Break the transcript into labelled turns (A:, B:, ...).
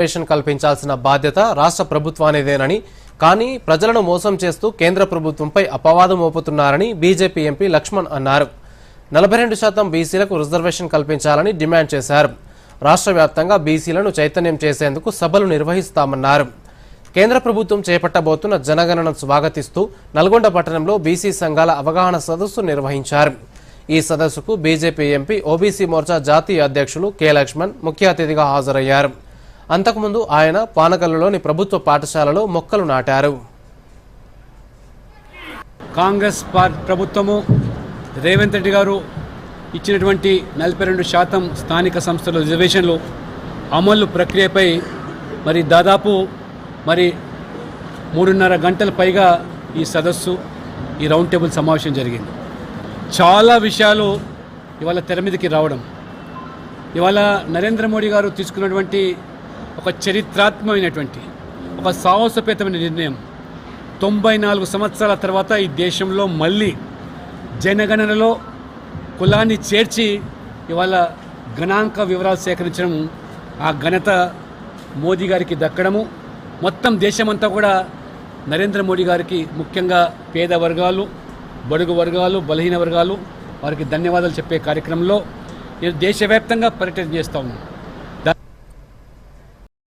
A: Reservation కల్పించాల్సిన బాధ్యత రాష్ట్ర ప్రభుత్వానిదేనని కానీ ప్రజలను మోసం చేస్తూ కేంద్ర ప్రభుత్వంపై అపవాదం మోపుతున్నారని బీజేపీ ఎంపీ లక్ష్మణ్ అన్నారు. నలభై రెండు శాతం బీసీలకు రిజర్వేషన్ కల్పించాలని డిమాండ్ చేశారు. రాష్ట్ర వ్యాప్తంగా బీసీలను చైతన్యం చేసేందుకు సభలు నిర్వహిస్తామన్నారు. కేంద్ర ప్రభుత్వం చేపట్టబోతున్న జనగణన స్వాగతిస్తూ నల్గొండ పట్టణంలో బీసీ సంఘాల అవగాహన సదస్సు నిర్వహించారు. ఈ సదస్సుకు బీజేపీ ఎంపీ ఓబీసీ మోర్చా జాతీయ అధ్యక్షులు కె లక్ష్మణ్ ముఖ్య అతిథిగా హాజరయ్యారు. అంతకుముందు ఆయన పానకల్లులోని ప్రభుత్వ పాఠశాలలో మొక్కలు నాటారు.
B: కాంగ్రెస్ పార్ ప్రభుత్వము రేవంత్ రెడ్డి గారు ఇచ్చినటువంటి నలభై రెండు శాతం స్థానిక సంస్థల రిజర్వేషన్లు అమలు ప్రక్రియపై మరి దాదాపు మరి మూడున్నర గంటల పైగా ఈ సదస్సు ఈ రౌండ్ టేబుల్ సమావేశం జరిగింది. చాలా విషయాలు ఇవాళ తెర మీదకి రావడం. ఇవాళ నరేంద్ర మోడీ గారు తీసుకున్నటువంటి ఒక చరిత్రాత్మకమైనటువంటి ఒక సాహసోపేతమైన నిర్ణయం. తొంభై నాలుగు సంవత్సరాల తర్వాత ఈ దేశంలో మళ్ళీ జనగణనలో కులాన్ని చేర్చి ఇవాళ గణాంక వివరాలు సేకరించడం ఆ ఘనత మోదీ గారికి దక్కడము మొత్తం దేశమంతా కూడా నరేంద్ర మోడీ గారికి ముఖ్యంగా పేద వర్గాలు బడుగు వర్గాలు బలహీన వర్గాలు వారికి ధన్యవాదాలు చెప్పే కార్యక్రమంలో నేను దేశవ్యాప్తంగా పర్యటన చేస్తా ఉన్నాను.